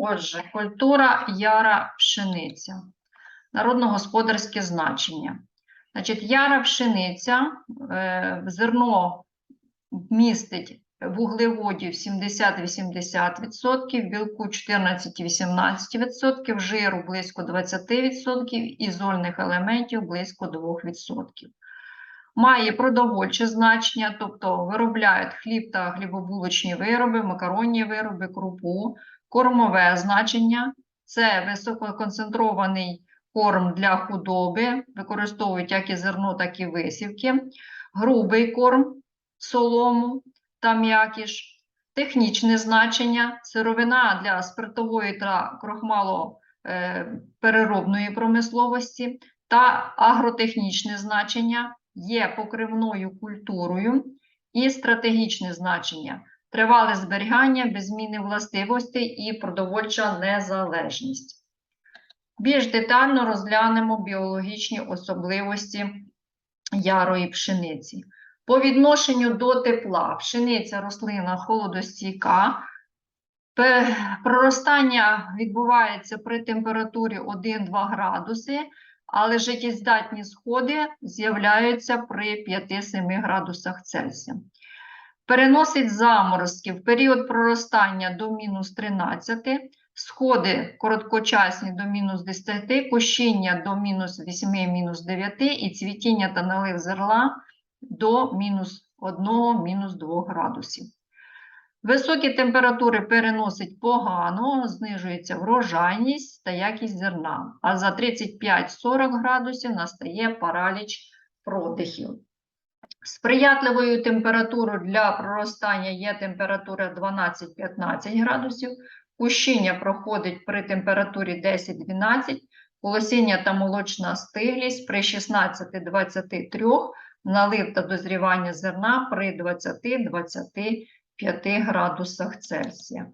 Отже, культура яра пшениця. Народно-господарське значення. Значить, яра пшениця, е, зерно містить вуглеводів 70-80%, білку 14-18%, жиру близько 20% і зольних елементів близько 2%. Має продовольче значення, тобто виробляють хліб та хлібобулочні вироби, макаронні вироби, крупу, кормове значення це висококонцентрований корм для худоби, використовують як і зерно, так і висівки, грубий корм, солому та м'якіш, технічне значення, сировина для спиртової та крохмалопереробної промисловості. Та агротехнічне значення є покривною культурою і стратегічне значення тривале зберігання, без зміни властивостей і продовольча незалежність. Більш детально розглянемо біологічні особливості ярої пшениці. По відношенню до тепла, пшениця рослина холодостійка, проростання відбувається при температурі 1-2 градуси, але життєздатні сходи з'являються при 5-7 градусах Цельсія. Переносить заморозки в період проростання до мінус 13, сходи короткочасні до мінус 10, кущіння до мінус 8, мінус 9 і цвітіння та налив зерна до мінус 1, мінус 2 градусів. Високі температури переносить погано, знижується врожайність та якість зерна, а за 35-40 градусів настає параліч продихів. Сприятливою температурою для проростання є температура 12-15 градусів, кущіння проходить при температурі 10-12, колосіння та молочна стиглість при 16-23, налив та дозрівання зерна при 20-25 градусах Цельсія.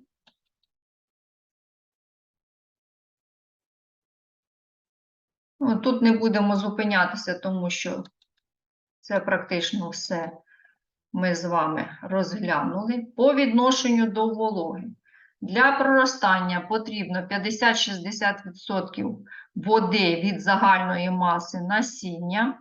Ну, Тут не будемо зупинятися, тому що це практично все ми з вами розглянули. По відношенню до вологи. Для проростання потрібно 50-60% води від загальної маси насіння.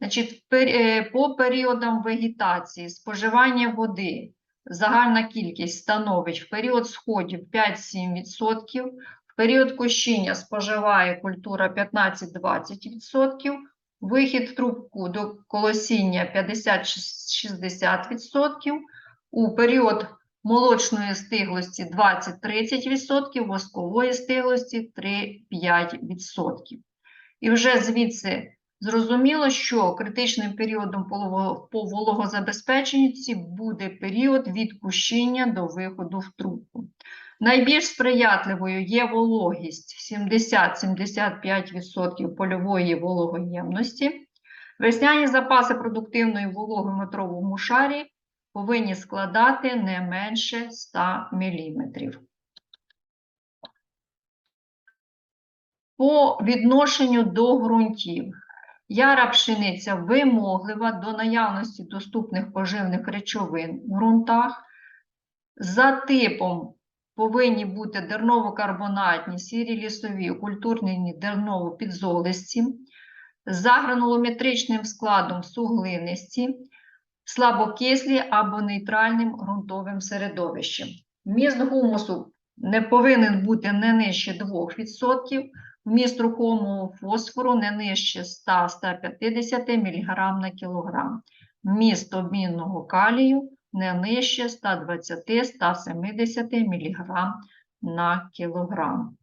Значить, е, по періодам вегетації споживання води загальна кількість становить в період сходів 5-7%, в період кущіння споживає культура 15-20%, вихід в трубку до колосіння 50-60%, у період молочної стиглості 20-30%, воскової стиглості 3-5%. І вже звідси зрозуміло, що критичним періодом по вологозабезпеченці буде період від кущіння до виходу в трубку. Найбільш сприятливою є вологість 70-75% польової вологоємності. Весняні запаси продуктивної вологи в метровому шарі повинні складати не менше 100 мм. По відношенню до ґрунтів. Яра пшениця вимоглива до наявності доступних поживних речовин в ґрунтах. За типом повинні бути дерново-карбонатні, сірі лісові, культурні дерново-підзолисті, за гранулометричним складом суглинисті, слабокислі або нейтральним ґрунтовим середовищем. Вміст гумусу не повинен бути не нижче 2%, вміст рухомого фосфору не нижче 100-150 мг на кілограм, вміст обмінного калію не нижче 120-170 мг на кілограм.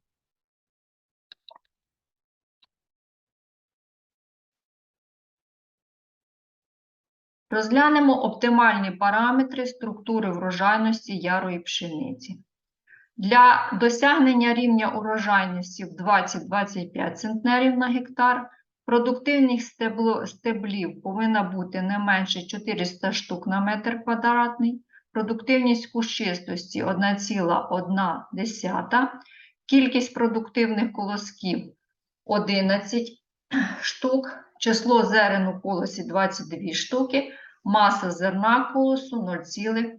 Розглянемо оптимальні параметри структури врожайності ярої пшениці. Для досягнення рівня урожайності в 20-25 центнерів на гектар продуктивність стебло, стеблів повинна бути не менше 400 штук на метр квадратний, продуктивність кущистості 1,1, кількість продуктивних колосків 11 штук, число зерен у колосі 22 штуки, маса зерна колосу 0,6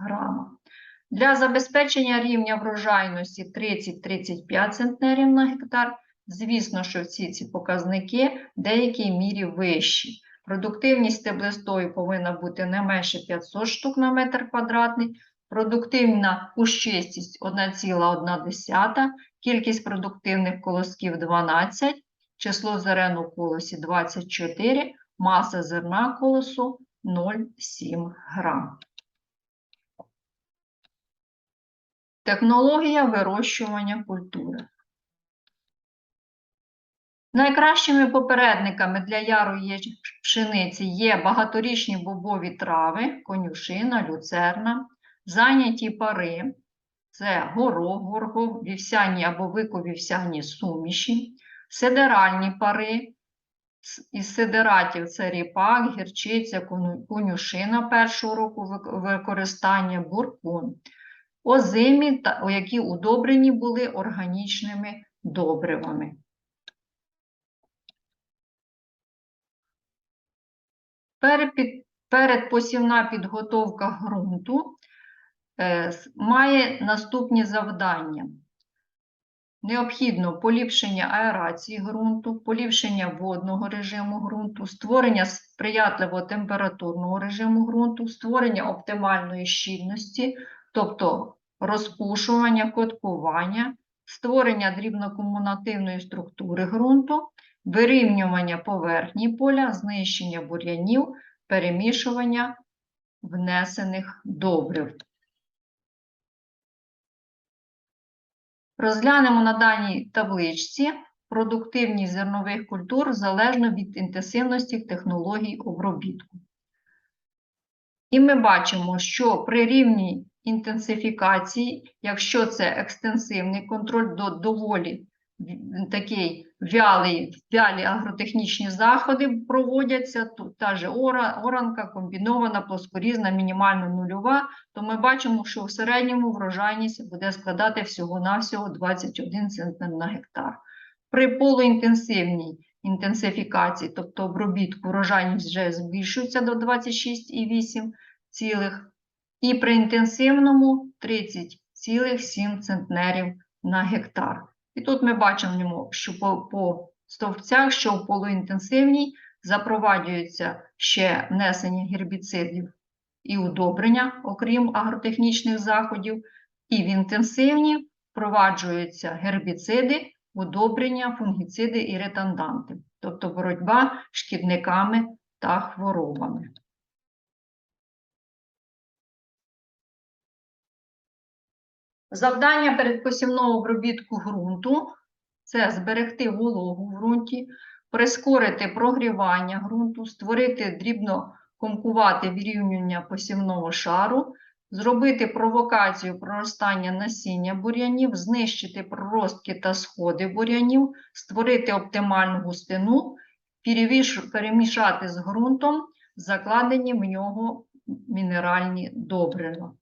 грама. Для забезпечення рівня врожайності 30-35 центнерів на гектар, звісно, що всі ці показники в деякій мірі вищі. Продуктивність стеблистої повинна бути не менше 500 штук на метр квадратний, продуктивна кущистість 1,1, кількість продуктивних колосків 12, число зерен у колосі 24, маса зерна колосу 0,7 грам. Технологія вирощування культури. Найкращими попередниками для ярої пшениці є багаторічні бобові трави, конюшина, люцерна, зайняті пари, це горох, горго, вівсяні або виковівсяні суміші, сидеральні пари, із сидератів це ріпак, гірчиця, конюшина першого року використання, буркун озимі, які удобрені були органічними добривами. Передпосівна підготовка ґрунту е, має наступні завдання. Необхідно поліпшення аерації ґрунту, поліпшення водного режиму ґрунту, створення сприятливого температурного режиму ґрунту, створення оптимальної щільності, тобто розпушування, коткування, створення дрібнокумулятивної структури ґрунту, вирівнювання поверхні поля, знищення бур'янів, перемішування внесених добрив. Розглянемо на даній табличці продуктивність зернових культур залежно від інтенсивності технологій обробітку. І ми бачимо, що при рівній інтенсифікації, якщо це екстенсивний контроль, до доволі такий вялий, вялі агротехнічні заходи проводяться, тут та же ора- оранка, комбінована, плоскорізна, мінімально нульова, то ми бачимо, що в середньому врожайність буде складати всього-навсього 21 центнер на гектар. При полуінтенсивній інтенсифікації, тобто обробітку, врожайність вже збільшується до 26,8 цілих, і при інтенсивному 30,7 центнерів на гектар. І тут ми бачимо, що по, по стовпцях, що в полуінтенсивній запроваджується ще внесення гербіцидів і удобрення, окрім агротехнічних заходів, і в інтенсивній впроваджуються гербіциди, удобрення, фунгіциди і ретанданти, тобто боротьба з шкідниками та хворобами. Завдання передпосівного обробітку ґрунту це зберегти вологу в ґрунті, прискорити прогрівання ґрунту, створити дрібно комкувати вирівнювання посівного шару, зробити провокацію проростання насіння бур'янів, знищити проростки та сходи бур'янів, створити оптимальну густину, перемішати з ґрунтом закладені в нього мінеральні добрива.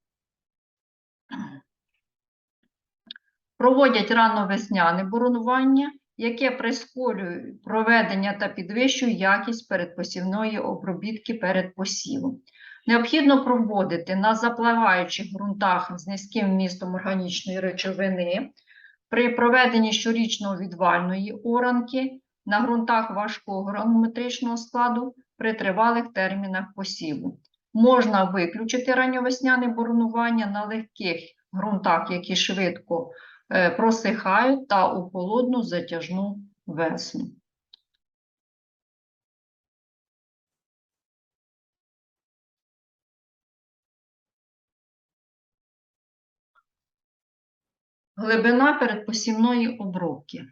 Проводять рано-весняне боронування, яке прискорює проведення та підвищує якість передпосівної обробітки перед посівом. Необхідно проводити на запливаючих ґрунтах з низьким вмістом органічної речовини при проведенні щорічного відвальної оранки на ґрунтах важкого гранометричного складу при тривалих термінах посіву. Можна виключити ранньовесняне боронування на легких ґрунтах, які швидко просихають та у холодну затяжну весну. Глибина передпосівної обробки.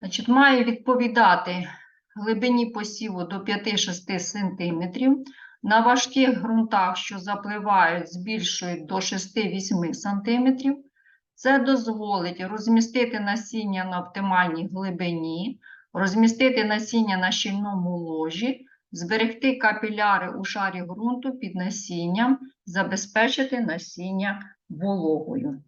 Значить, має відповідати глибині посіву до 5-6 см. На важких ґрунтах, що запливають, збільшують до 6-8 см. Це дозволить розмістити насіння на оптимальній глибині, розмістити насіння на щільному ложі, зберегти капіляри у шарі ґрунту під насінням, забезпечити насіння вологою.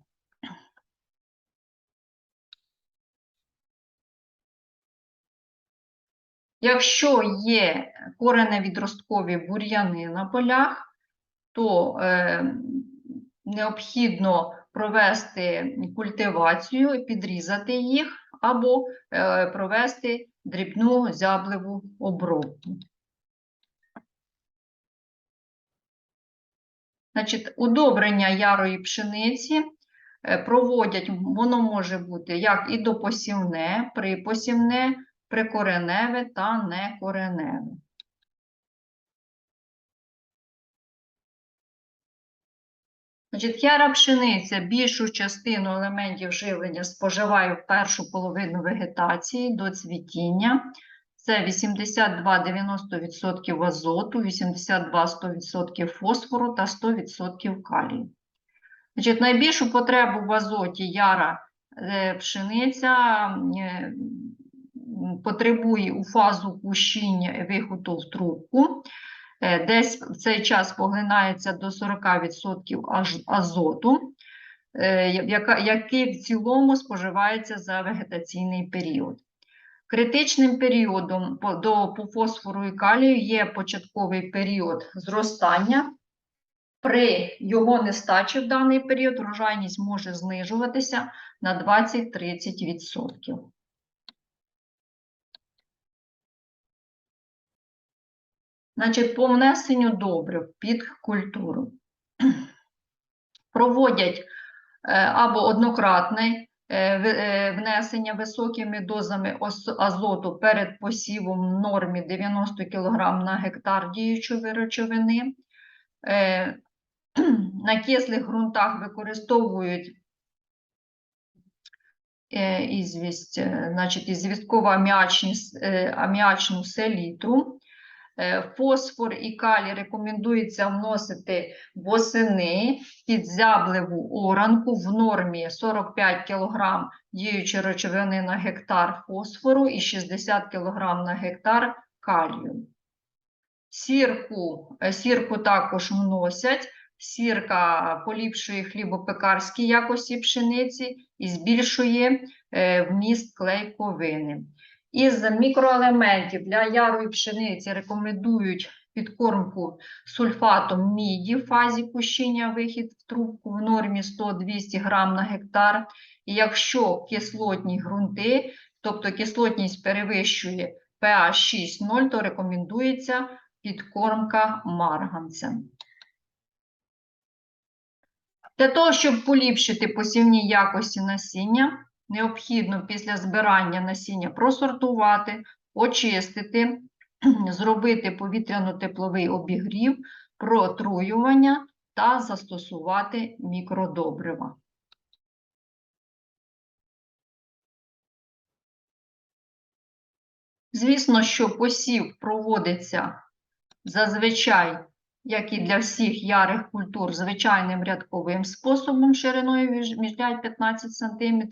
Якщо є кореневідросткові бур'яни на полях, то е, необхідно провести культивацію, підрізати їх або е, провести дрібну зябливу обробку. Значить, удобрення ярої пшениці е, проводять, воно може бути як і допосівне, припосівне, прикореневе та некореневе. Значить, яра пшениця більшу частину елементів живлення споживає в першу половину вегетації до цвітіння. Це 82-90% азоту, 82-100% фосфору та 100% калію. Значить, найбільшу потребу в азоті яра е, пшениця е, потребує у фазу кущіння виходу в трубку. Е, Десь в цей час поглинається до 40% азоту, е, який в цілому споживається за вегетаційний період. Критичним періодом до, по фосфору і калію є початковий період зростання. При його нестачі в даний період врожайність може знижуватися на 20-30%. Значить, по внесенню добрив під культуру проводять е, або однократне е, е, внесення високими дозами азоту перед посівом в нормі 90 кг на гектар діючої речовини. На кислих ґрунтах використовують ізвість, значить, е, аміачну селітру. Е, Фосфор і калій рекомендується вносити восени під зябливу оранку в нормі 45 кг діючої речовини на гектар фосфору і 60 кг на гектар калію. Сірку, е, сірку також вносять. Сірка поліпшує хлібопекарські якості пшениці і збільшує е, вміст клейковини. Із мікроелементів для ярої пшениці рекомендують підкормку сульфатом міді в фазі кущення вихід в трубку в нормі 100-200 грам на гектар. І якщо кислотні ґрунти, тобто кислотність перевищує pH 6,0, то рекомендується підкормка марганцем. Для того, щоб поліпшити посівні якості насіння, необхідно після збирання насіння просортувати, очистити, зробити повітряно-тепловий обігрів, протруювання та застосувати мікродобрива. Звісно, що посів проводиться зазвичай, як і для всіх ярих культур, звичайним рядковим способом шириною між- міжрядь 15 см,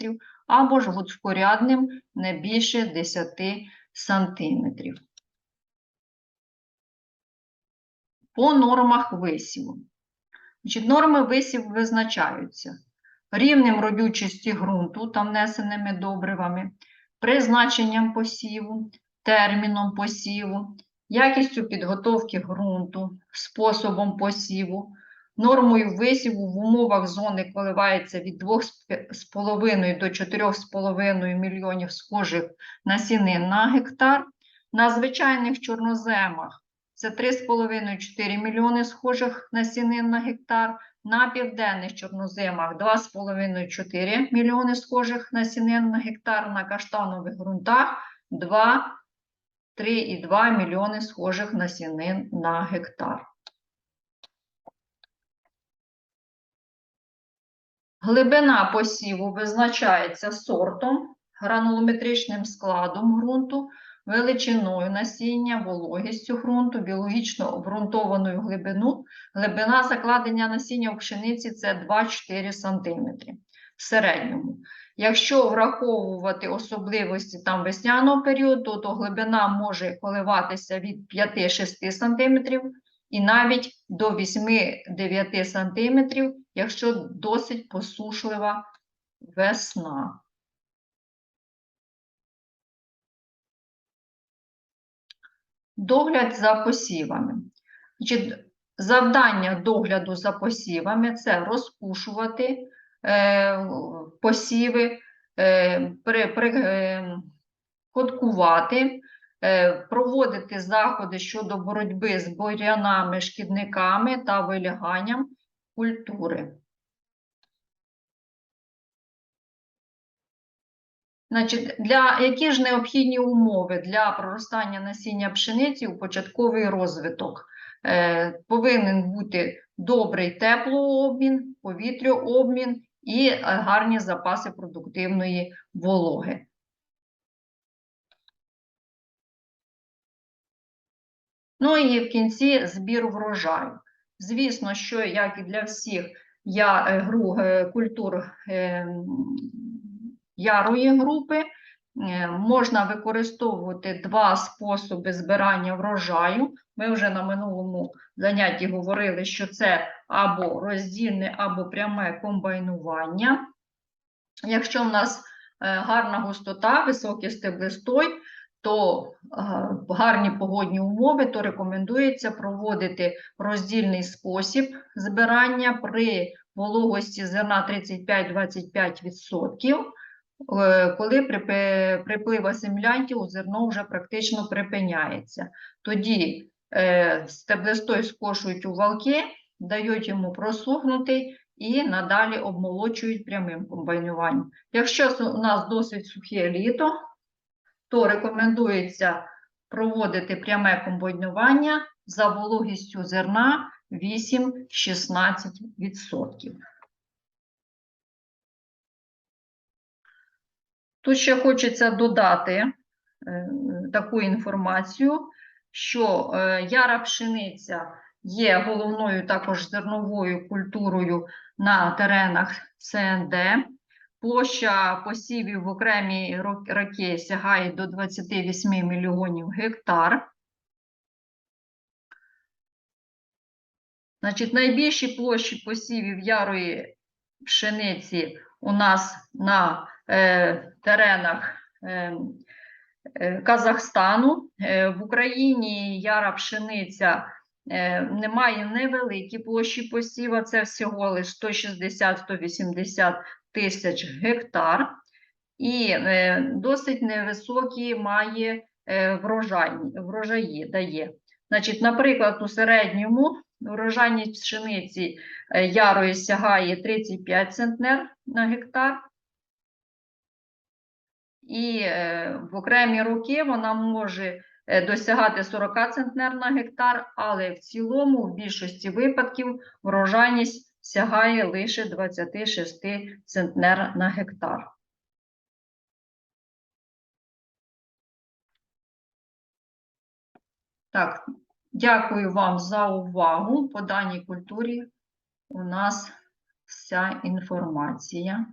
або ж водскорядним не більше 10 см. По нормах висіву. Значить, норми висіву визначаються рівнем родючості ґрунту та внесеними добривами, призначенням посіву, терміном посіву, якістю підготовки ґрунту, способом посіву, нормою висіву в умовах зони коливається від 2,5 до 4,5 мільйонів схожих насінин на гектар. На звичайних чорноземах це 3,5-4 мільйони схожих насінин на гектар. На південних чорноземах 2,5-4 мільйони схожих насінин на гектар. На каштанових ґрунтах 2 3,2 мільйони схожих насінин на гектар. Глибина посіву визначається сортом, гранулометричним складом ґрунту, величиною насіння, вологістю ґрунту, біологічно обґрунтованою глибину. Глибина закладення насіння в пшениці це 2-4 см в середньому. Якщо враховувати особливості там весняного періоду, то глибина може коливатися від 5-6 см і навіть до 8-9 см, якщо досить посушлива весна. Догляд за посівами. Завдання догляду за посівами це розпушувати посіви, е, при, е, е, проводити заходи щодо боротьби з бур'янами, шкідниками та виляганням культури. Значить, для які ж необхідні умови для проростання насіння пшениці у початковий розвиток? Е, повинен бути добрий теплообмін, повітряобмін і е, гарні запаси продуктивної вологи. Ну і в кінці збір врожаю. Звісно, що як і для всіх я, е, гру, е, культур е, ярої групи, можна використовувати два способи збирання врожаю. Ми вже на минулому занятті говорили, що це або роздільне, або пряме комбайнування. Якщо в нас е, гарна густота, високий стеблистой, то е, гарні погодні умови, то рекомендується проводити роздільний спосіб збирання при вологості зерна 35-25%, е, коли припи- приплив асимілянтів зерно вже практично припиняється. Тоді е, стеблистой скошують у валки, дають йому просухнути і надалі обмолочують прямим комбайнуванням. Якщо у нас досить сухе літо, то рекомендується проводити пряме комбайнування за вологістю зерна 8-16%. Тут ще хочеться додати е, таку інформацію, що е, яра пшениця є головною також зерновою культурою на теренах ЦНД. Площа посівів в окремі ро- роки сягає до 28 мільйонів гектар. Значить, найбільші площі посівів ярої пшениці у нас на е, теренах е, е, Казахстану. Е, в Україні яра пшениця е, не має невеликі площі посіва, це всього лише 160-180 тисяч гектар. І е, досить невисокі має е, врожайні, врожаї дає. Значить, наприклад, у середньому врожайність пшениці е, ярої сягає 35 центнер на гектар. І е, в окремі роки вона може е, досягати 40 центнер на гектар, але в цілому, в більшості випадків, врожайність сягає лише 26 центнер на гектар. Так, дякую вам за увагу. По даній культурі у нас вся інформація.